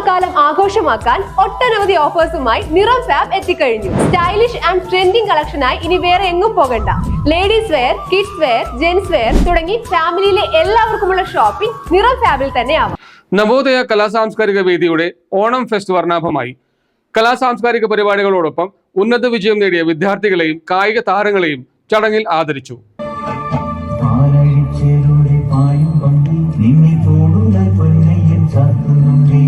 ഓണക്കാലം ആഘോഷമാക്കാൻ ഒട്ടനവധി ഓഫേഴ്സുമായി നിറം ഫാബ് എത്തിക്കഴിഞ്ഞു. സ്റ്റൈലിഷ് ആൻഡ് ട്രെൻഡിംഗ് കളക്ഷനായി ഇനി വേറെ എങ്ങും പോകണ്ട. Ladies wear kids wear gents wear തുടങ്ങി ഫാമിലിയിലെ എല്ലാവർക്കുമുള്ള ഷോപ്പിംഗ് നിറം ഫാബിൽ തന്നെ ആവാം. നവോദയ കലാസാംസ്കാരിക വേദിയുടെ ഓണം ഫെസ്റ്റ് വർണാഭമായി. കലാസാംസ്കാരിക പരിപാടികളോടൊപ്പം ഉന്നത വിജയം നേടിയ വിദ്യാർത്ഥികളെയും കായിക താരങ്ങളെയും ചടങ്ങിൽ ആദരിച്ചു. നിന്നെ തോടുന്ന പൊന്നയ്യൻ ചാത്തുന്നുണ്ടേ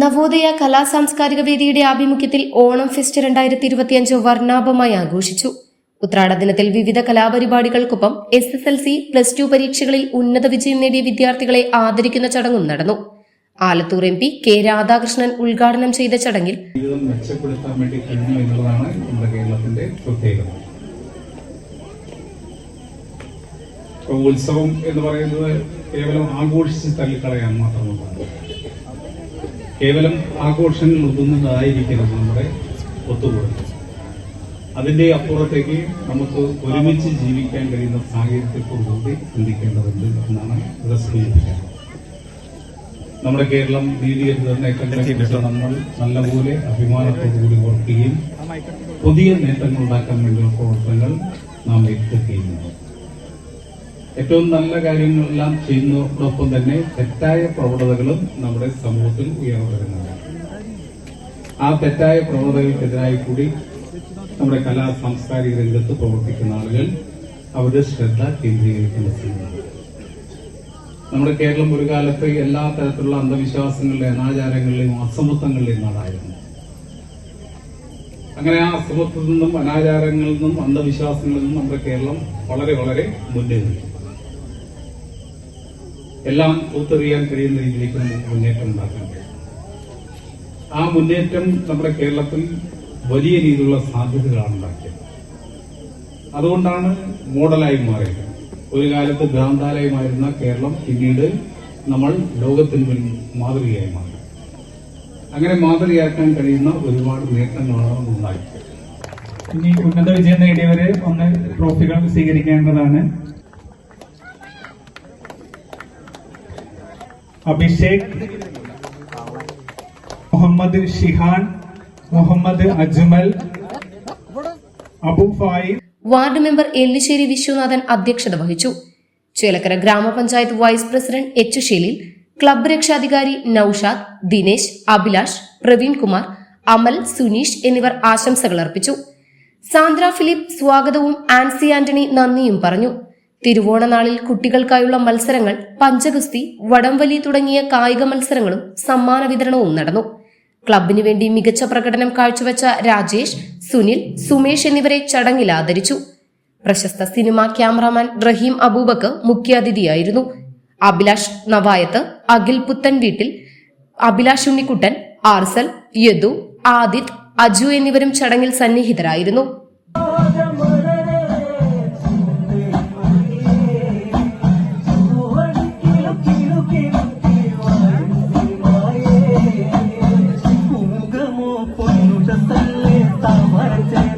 പടി കലാ സാംസ്കാരിക വേദിയുടെ ആഭിമുഖ്യത്തിൽ ഓണം ഫെസ്റ്റ് രണ്ടായിരത്തി ഇരുപത്തിയഞ്ച് വർണാഭമായി ആഘോഷിച്ചു. ഉത്രാട ദിനത്തിൽ വിവിധ കലാപരിപാടികൾക്കൊപ്പം S S L C plus two പരീക്ഷകളിൽ ഉന്നത വിജയം നേടിയ വിദ്യാർത്ഥികളെ ആദരിക്കുന്ന ചടങ്ങും നടന്നു. Alathur M P K Radhakrishnan ഉദ്ഘാടനം ചെയ്ത ചടങ്ങിൽ മെച്ചപ്പെടുത്താൻ വേണ്ടി നമ്മുടെ കേരളത്തിന്റെ പ്രത്യേകത. ഉത്സവം എന്ന് പറയുന്നത് കേവലം ആഘോഷിച്ച് തള്ളിക്കളയാൻ മാത്രമുള്ളതാണ് കേവലം ആഘോഷങ്ങൾ ഒതുങ്ങുന്നതായിരിക്കണം നമ്മുടെ ഒത്തുകൂടൽ. അതിന്റെ അപ്പുറത്തേക്ക് നമുക്ക് ഒരുമിച്ച് ജീവിക്കാൻ കഴിയുന്ന സാഹചര്യത്തെക്കുറിച്ചുകൂടി ചിന്തിക്കേണ്ടതുണ്ട് എന്നാണ് ഇവിടെ സൂചിപ്പിക്കുന്നത്. നമ്മുടെ കേരളം നീതിയരുത് നേട്ടങ്ങളെക്കുറിച്ച് നമ്മൾ നല്ലപോലെ അഭിമാനത്തോടുകൂടി ഓർക്കുകയും പുതിയ നേട്ടങ്ങൾ ഉണ്ടാക്കാൻ വേണ്ടിയുള്ള പ്രവർത്തനങ്ങൾ നാം ഏറ്റെടുക്കുകയും ഏറ്റവും നല്ല കാര്യങ്ങളെല്ലാം ചെയ്യുന്നതോടൊപ്പം തന്നെ തെറ്റായ പ്രവണതകളും നമ്മുടെ സമൂഹത്തിൽ ഉയർന്നു വരുന്നതാണ് ആ തെറ്റായ പ്രവണതകൾക്കെതിരായി കൂടി നമ്മുടെ കലാ സാംസ്കാരിക രംഗത്ത് പ്രവർത്തിക്കുന്ന ആളുകൾ അവരുടെ ശ്രദ്ധ കേന്ദ്രീകരിക്കേണ്ട നമ്മുടെ കേരളം ഒരു കാലത്ത് എല്ലാ തരത്തിലുള്ള അന്ധവിശ്വാസങ്ങളിലെയും അനാചാരങ്ങളിലെയും അസമത്വങ്ങളിലെയും നാടായിരുന്നു. അങ്ങനെ ആ അസമത്വത്തിൽ നിന്നും അനാചാരങ്ങളിൽ നിന്നും അന്ധവിശ്വാസങ്ങളിൽ നിന്നും നമ്മുടെ കേരളം വളരെ വളരെ മുന്നേറി എല്ലാം ഒത്തെറിയാൻ കഴിയുന്ന രീതിയിലേക്ക് നമുക്ക് മുന്നേറ്റം ഉണ്ടാക്കാൻ കഴിയും. ആ മുന്നേറ്റം നമ്മുടെ കേരളത്തിൽ വലിയ രീതിയിലുള്ള സാധ്യതകളാണ് ഉണ്ടാക്കിയത്. അതുകൊണ്ടാണ് മോഡലായി മാറിയത്. ഒരു കാലത്ത് ഭ്രാന്താലയമായിരുന്ന കേരളം പിന്നീട് നമ്മൾ ലോകത്തിന് മുന്നിൽ മാതൃകയായി മാറി. അങ്ങനെ മാതൃകയാക്കാൻ കഴിയുന്ന ഒരുപാട് നേട്ടങ്ങളാണ് ഉണ്ടാക്കിയത്. ഇനി ഉന്നത വിജയം നേടിയവര് ഒന്ന് ട്രോഫികൾ സ്വീകരിക്കേണ്ടതാണ്. അഭിഷേക് മുഹമ്മദ് ഷിഹാൻ മുഹമ്മദ് അജ്മൽ അബു വാർഡ് മെമ്പർ എല്ലിശ്ശേരി വിശ്വനാഥൻ അധ്യക്ഷത വഹിച്ചു. ചേലക്കര ഗ്രാമപഞ്ചായത്ത് vice president H Shelil club രക്ഷാധികാരി നൌഷാദ് ദിനേശ് അഭിലാഷ് പ്രവീൺ കുമാർ അമൽ സുനീഷ് എന്നിവർ ആശംസകൾ അർപ്പിച്ചു. സാന്ദ്ര ഫിലിപ്പ് സ്വാഗതവും ആൻസി ആന്റണി നന്ദിയും പറഞ്ഞു. തിരുവോണനാളിൽ കുട്ടികൾക്കായുള്ള മത്സരങ്ങൾ പഞ്ചഗുസ്തി വടംവലി തുടങ്ങിയ കായിക മത്സരങ്ങളും സമ്മാന വിതരണവും നടന്നു. ക്ലബിനു വേണ്ടി മികച്ച പ്രകടനം കാഴ്ചവെച്ച രാജേഷ് സുനിൽ സുമേഷ് എന്നിവരെ ചടങ്ങിൽ ആദരിച്ചു. പ്രശസ്ത സിനിമാ ക്യാമറാമാൻ റഹീം അബൂബക്കർ മുഖ്യാതിഥിയായിരുന്നു. അഭിലാഷ് നവായത്ത് അഖിൽ പുത്തൻ വീട്ടിൽ അഭിലാഷ് ഉണ്ണിക്കുട്ടൻ ആർസൽ യദു ആദിത് അജു എന്നിവരും ചടങ്ങിൽ സന്നിഹിതരായിരുന്നു. పొన్ను చల్లే తమచే